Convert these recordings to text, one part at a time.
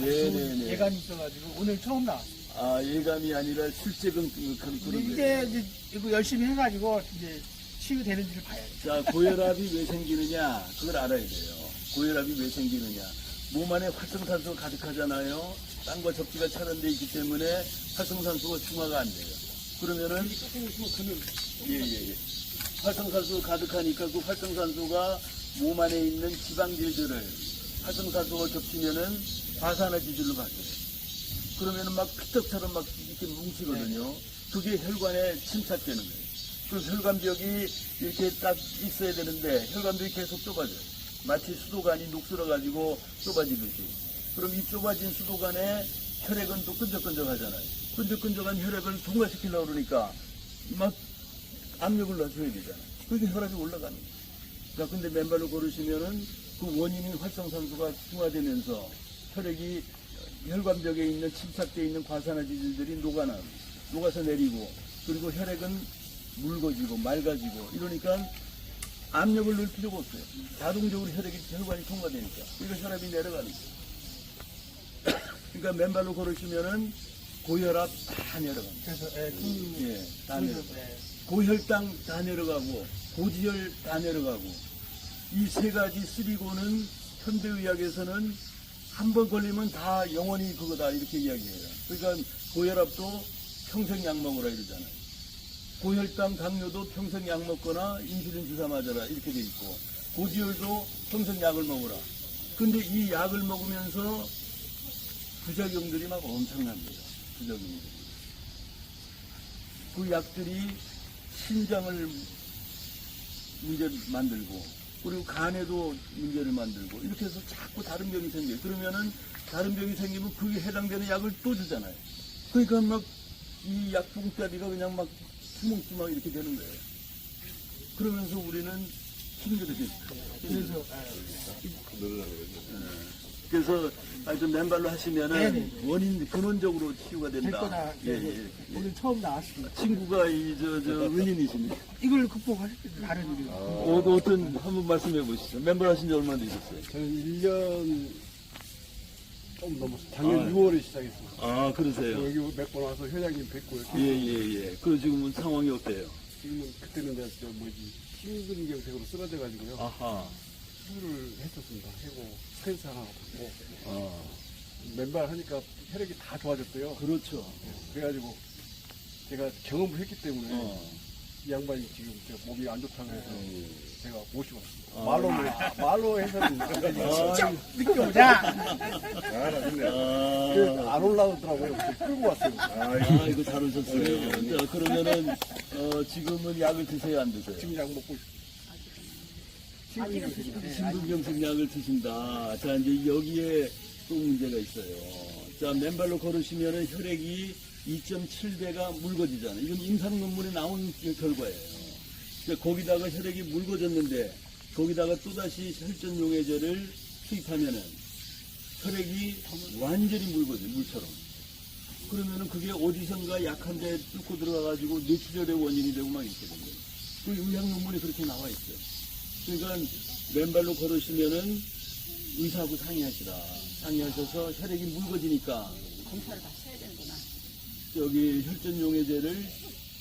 네네네. 예감이 있어가지고 오늘 처음 나왔어요. 아, 예감이 아니라 실제금 그- 그런 근데 그런 이제. 이제 이거 열심히 해가지고 이제 치유되는지를 봐야죠. 자, 고혈압이 왜 생기느냐? 그걸 알아야 돼요. 고혈압이 왜 생기느냐? 몸 안에 활성산소가 가득하잖아요. 땅과 접지가 차단되어 있기 때문에 활성산소가 중화가 안 돼요. 그러면은 예, 예, 예. 활성산소가 가득하니까 그 활성산소가 몸 안에 있는 지방질들을 활성산소가 겹치면은 과산화지질로 바뀌어요. 그러면은 막 피떡처럼 막 이렇게 뭉치거든요. 그게 혈관에 침착되는 거예요. 그 혈관벽이 이렇게 딱 있어야 되는데 혈관벽이 계속 좁아져요. 마치 수도관이 녹슬어가지고 좁아지듯이. 그럼 이 좁아진 수도관에 혈액은 또 끈적끈적하잖아요. 끈적끈적한 혈액을 동화시키려고 그러니까 막 압력을 낮춰야 되잖아요. 그게 혈압이 올라가는 거예요. 자, 근데 맨발로 걸으시면은 그 원인인 활성산소가 중화되면서 혈액이 혈관벽에 있는 침착되어 있는 과산화지질들이 녹아나, 녹아서 내리고, 그리고 혈액은 묽어지고, 맑아지고, 이러니까 압력을 넣을 필요가 없어요. 자동적으로 혈액이, 혈관이 통과되니까. 그러니까 혈압이 내려가는 거예요. 그러니까 맨발로 걸으시면은 고혈압 다 내려갑니다. 그래서 예, 그, 예, 다 내려가요. 예, 고혈당 다 내려가고 고지혈 다 내려가고 이 세 가지 쓰리고는 현대의학에서는 한 번 걸리면 다 영원히 그거다 이렇게 이야기해요. 그러니까 고혈압도 평생 약 먹으라 이러잖아요. 고혈당, 당뇨도 평생 약 먹거나 인슐린 주사 맞아라 이렇게 돼 있고 고지혈도 평생 약을 먹으라. 근데 이 약을 먹으면서 부작용들이 막 엄청납니다. 부작용들이. 그 약들이 신장을 문제 만들고 그리고 간에도 문제를 만들고 이렇게 해서 자꾸 다른 병이 생겨요. 그러면은 다른 병이 생기면 그게 해당되는 약을 또 주잖아요. 그러니까 막 이 약봉다리가 그냥 막 투멍투멍 이렇게 되는 거예요. 그러면서 우리는 힘들어져요. 그래서 예, 그래서 하여튼 맨발로 하시면은 네네. 원인 근원적으로 치유가 될 된다. 거다. 예, 그래서 예, 예. 오늘 처음 나왔습니다. 친구가 이저저 은인이십니다. 이걸 극복할 다른 일이 어, 어떤 한번 말씀해 보시죠. 멤버 하신 지 얼마나 되셨어요? 저는 1년 좀 넘었어요. 작년 아. 6월에 시작했어요. 아 그러세요. 여기 몇 번 와서 회장님 뵙고 이렇게 예예예. 그리고 지금은 상황이 어때요? 지금은 그때는 내가 저 뭐지 심근경색으로 쓰러져가지고요. 아하. 수술을 했었습니다. 해고 스탠스 하나 받고 아 맨발 하니까 혈액이 다 좋아졌대요. 그렇죠. 그래가지고 제가 경험을 했기 때문에 어. 이 양반이 지금 저 몸이 안 좋다고 해서 제가 모시고 왔습니다. 아. 말로 말로 해서는 아, 느껴보자. 아, 그 안 올라오더라고요. 그래서 끌고 왔어요. 아, 이거 잘 오셨어요. 자, 그러면은 어, 지금은 약을 드세요, 안 드세요? 지금 약 먹고 있어요. 심근경색 약을 드신다. 자, 이제 여기에 또 문제가 있어요. 자, 맨발로 걸으시면은 혈액이 2.7배가 묽어지잖아요. 이건 임상 논문에 나온 결과예요. 그러니까 거기다가 혈액이 묽어졌는데 거기다가 또다시 혈전 용해제를 투입하면은 혈액이 완전히 묽어져, 물처럼. 그러면은 그게 어디선가 약한 데 뚫고 들어가가지고 뇌출혈의 원인이 되고 막 이렇게 된 거예요. 그 의학 논문에 그렇게 나와 있어요. 그러니까 맨발로 걸으시면은 의사하고 상의하시라. 상의하셔서 혈액이 묽어지니까 검사를 받으셔야 되는구나. 여기 혈전 용해제를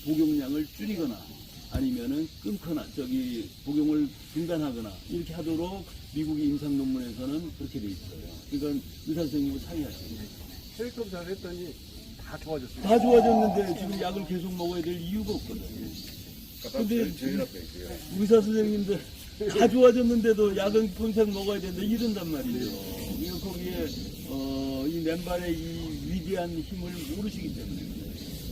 복용량을 줄이거나 아니면은 끊거나 저기 복용을 중단하거나 이렇게 하도록 미국의 임상 논문에서는 그렇게 돼 있어요. 그러니까 의사 선생님과 거예요. 혈액 검사를 했더니 다 좋아졌어요. 다 좋아졌는데 지금 약을 계속 먹어야 될 이유가 없거든. 근데 지금 의사 선생님들 다 좋아졌는데도 약은 평생 먹어야 되는데 이런단 말이죠. 이거 거기에 어, 이 맨발의 이 위대한 힘을 모르시기 때문에.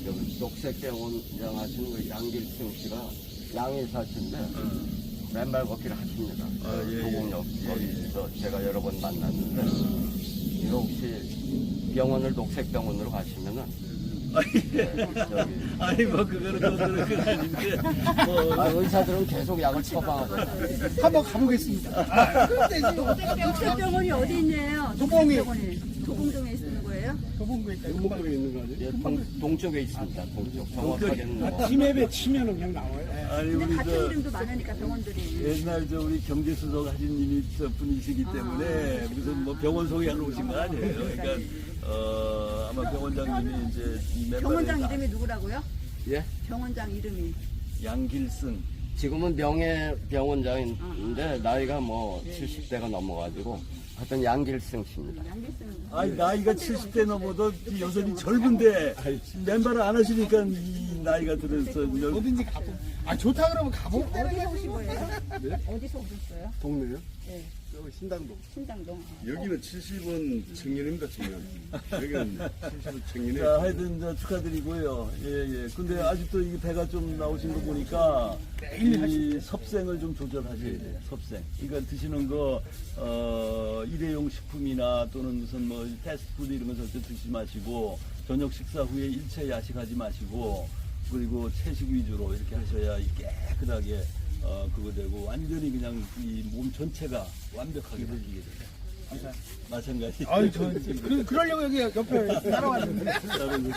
여기 녹색병원 운영하시는 그 양길승 씨가 양일 사신데 맨발 걷기를 하십니다. 아, 예, 도곡역 예. 거기서 제가 여러 번 만났는데 이거 혹시 병원을 녹색병원으로 가시면은 저기 아니 뭐 그거는 그거는 그건 아닌데 뭐 아, 의사들은 계속 약을 처방하거든요. 한번 가보겠습니다. 녹색병원이 어디 있냐요? 도봉이. 도봉동에 거예요? 있어요? 도봉구에 있다. 목적이 있는 거 아니에요? 예, 동, 동쪽에 있습니다. 동쪽. 정확하게는 뭐. 팀앱에 치면은 그냥 나와요. 예. 아니 근데 우리 같은 저 이름도 많으니까 병원들이. 옛날 저 우리 경제수석 하신님이 저 분이시기 때문에 무슨 뭐 병원 소개하러 오신 거 아니에요. 그러니까 어 아마 병원장님이 이제 이 병원장 나- 이름이 누구라고요? 예? 병원장 이름이. 양길승 지금은 명예 병원장인데 나이가 뭐 70대가 넘어가지고 하여튼 양길승 씨입니다. 양길승. 아니 나이가 70대 넘어도 여전히 젊은데 맨발을 안 하시니까 이 나이가 들어서 열- 뭐든지 가보. 아 좋다 그러면 가보. 어디서 오신 거예요? 어디서 오셨어요? 동네요? 네. 저 신당동. 신당동. 여기는 70은 청년입니다, 청년. 여기는 70은 청년이에요. 자, 하여튼 저 축하드리고요. 예, 예. 근데 아직도 이 배가 좀 나오신 거 보니까 이 섭생을 좀 조절하셔야 돼요. 섭생. 그러니까 드시는 거, 어, 일회용 식품이나 또는 무슨 뭐 패스트푸드 이런 거 절대 드시지 마시고 저녁 식사 후에 일체 야식하지 마시고 그리고 채식 위주로 이렇게 하셔야 이 깨끗하게 어, 그거 되고 완전히 그냥 이 몸 전체가 완벽하게 바뀌게 돼요. 마찬가지. 아유 저 그, 그러려고 여기 옆에 따라왔는데. 다른 것은